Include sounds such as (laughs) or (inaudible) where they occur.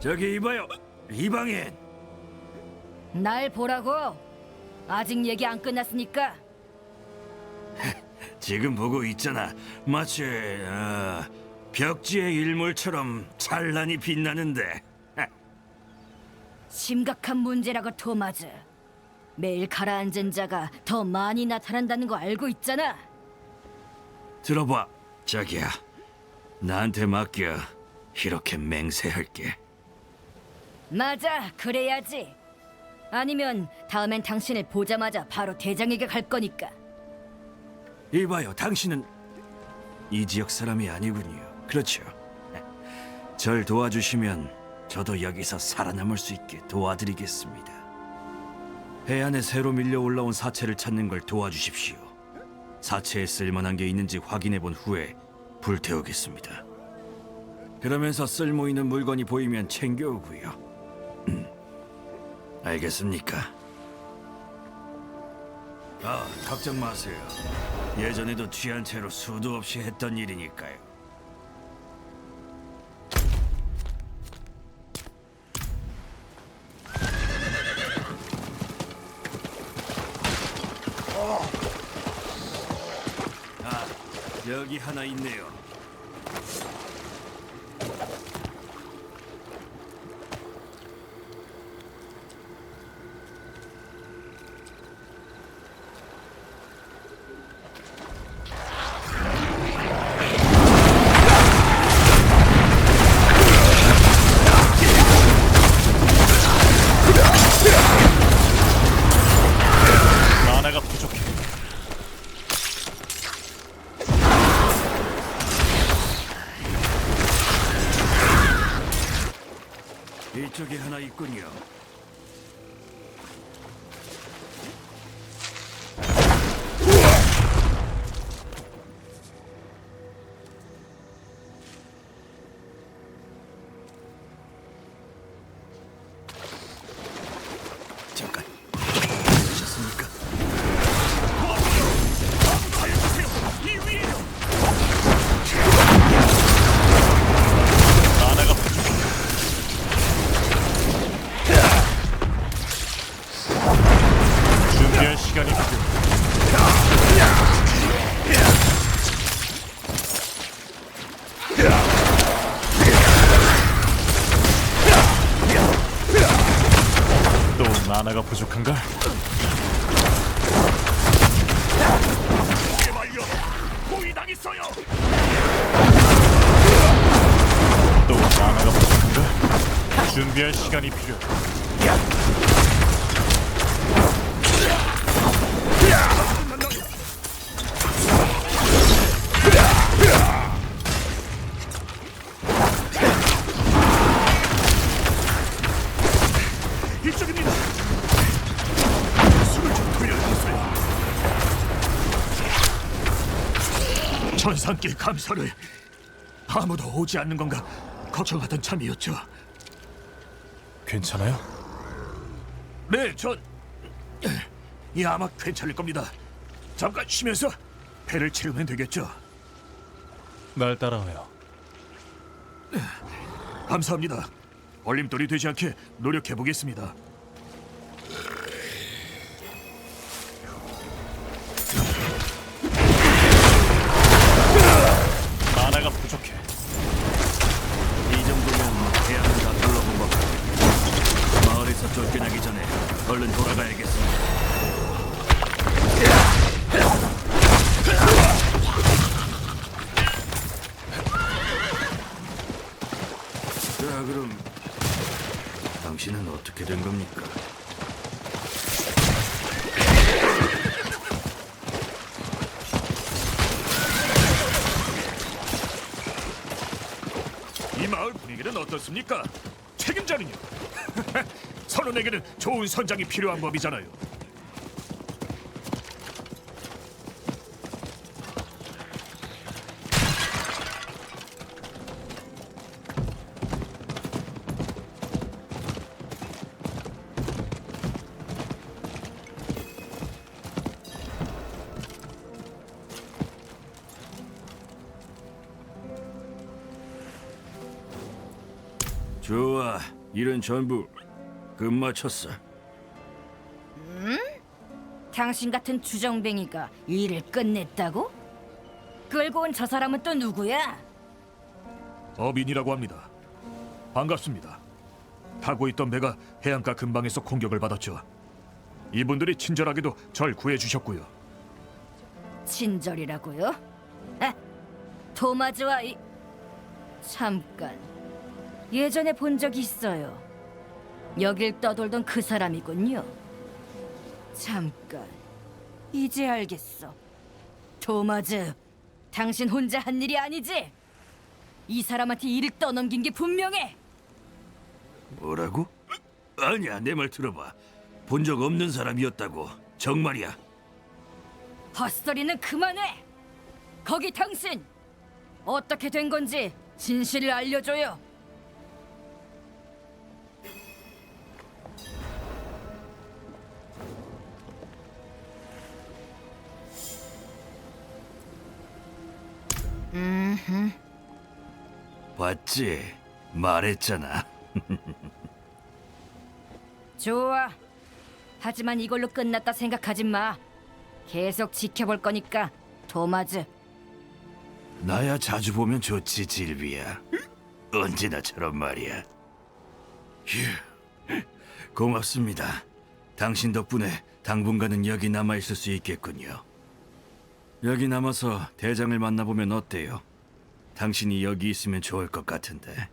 저기 이봐요, 이방인. 날 보라고. 아직 얘기 안 끝났으니까. (laughs) 지금 보고 있잖아. 마치 어, 벽지의 일몰처럼 찬란히 빛나는데. (laughs) 심각한 문제라고 토마즈. 매일 가라앉은 자가 더 많이 나타난다는 거 알고 있잖아. 들어봐, 자기야. 나한테 맡겨. 이렇게 맹세할게. 맞아, 그래야지. 아니면 다음엔 당신을 보자마자 바로 대장에게 갈 거니까. 이봐요, 당신은 이 지역 사람이 아니군요. 그렇죠. 절 도와주시면 저도 여기서 살아남을 수 있게 도와드리겠습니다. 해안에 새로 밀려 올라온 사체를 찾는 걸 도와주십시오. 사체에 쓸만한 게 있는지 확인해 본 후에 불태우겠습니다. 그러면서 쓸모 있는 물건이 보이면 챙겨오고요. 음, 알겠습니까? 아, 걱정 마세요. 예전에도 취한 채로 수도 없이 했던 일이니까요. 아, 여기 하나 있네요. 이쪽에 하 만화가 부족한가? 또 만화가 부족한가? 준비할 시간이 필요 천상께 감사를 아무도 오지 않는 건가 걱정하던 참이었죠. 괜찮아요? 네, 전이 아마 괜찮을 겁니다. 잠깐 쉬면서 배를 채우면 되겠죠. 날 따라와요. 감사합니다. 얼림돌이 되지 않게 노력해 보겠습니다. 쫓겨나기 전에 얼른 돌아가야겠습니다. 자, 그럼 당신은 어떻게 된 겁니까? 이 마을 분위기는 어떻습니까? 책임자는요? (laughs) 선원에게는 좋은 선장이 필요한 법이잖아요. 좋아, 일은 전부 끝마쳤어. 당신 같은 주정뱅이가 일을 끝냈다고? 끌고 온 저 사람은 또 누구야? 어빈이라고 합니다. 반갑습니다. 타고 있던 배가 해안가 근방에서 공격을 받았죠. 이분들이 친절하게도 절 구해주셨고요. 친절이라고요? 아, 토마즈와 이... 잠깐 예전에 본 적이 있어요 여길 떠돌던 그 사람이군요 잠깐 이제 알겠어 토마즈 당신 혼자 한 일이 아니지? 이 사람한테 일을 떠넘긴 게 분명해 뭐라고? 아니야, 내 말 들어봐. 본 적 없는 사람이었다고. 정말이야. 헛소리는 그만해 거기 당신 어떻게 된 건지 진실을 알려줘요 봤지? 말했잖아. (laughs) 좋아. 하지만 이걸로 끝났다 생각하지 마. 계속 지켜볼 거니까 토마즈. 나야 자주 보면 좋지, 질비야. 언제나처럼 말이야. 휴, 고맙습니다. 당신 덕분에 당분간은 여기 남아 있을 수 있겠군요. 여기 남아서 대장을 만나보면 어때요? 당신이 여기 있으면 좋을 것 같은데.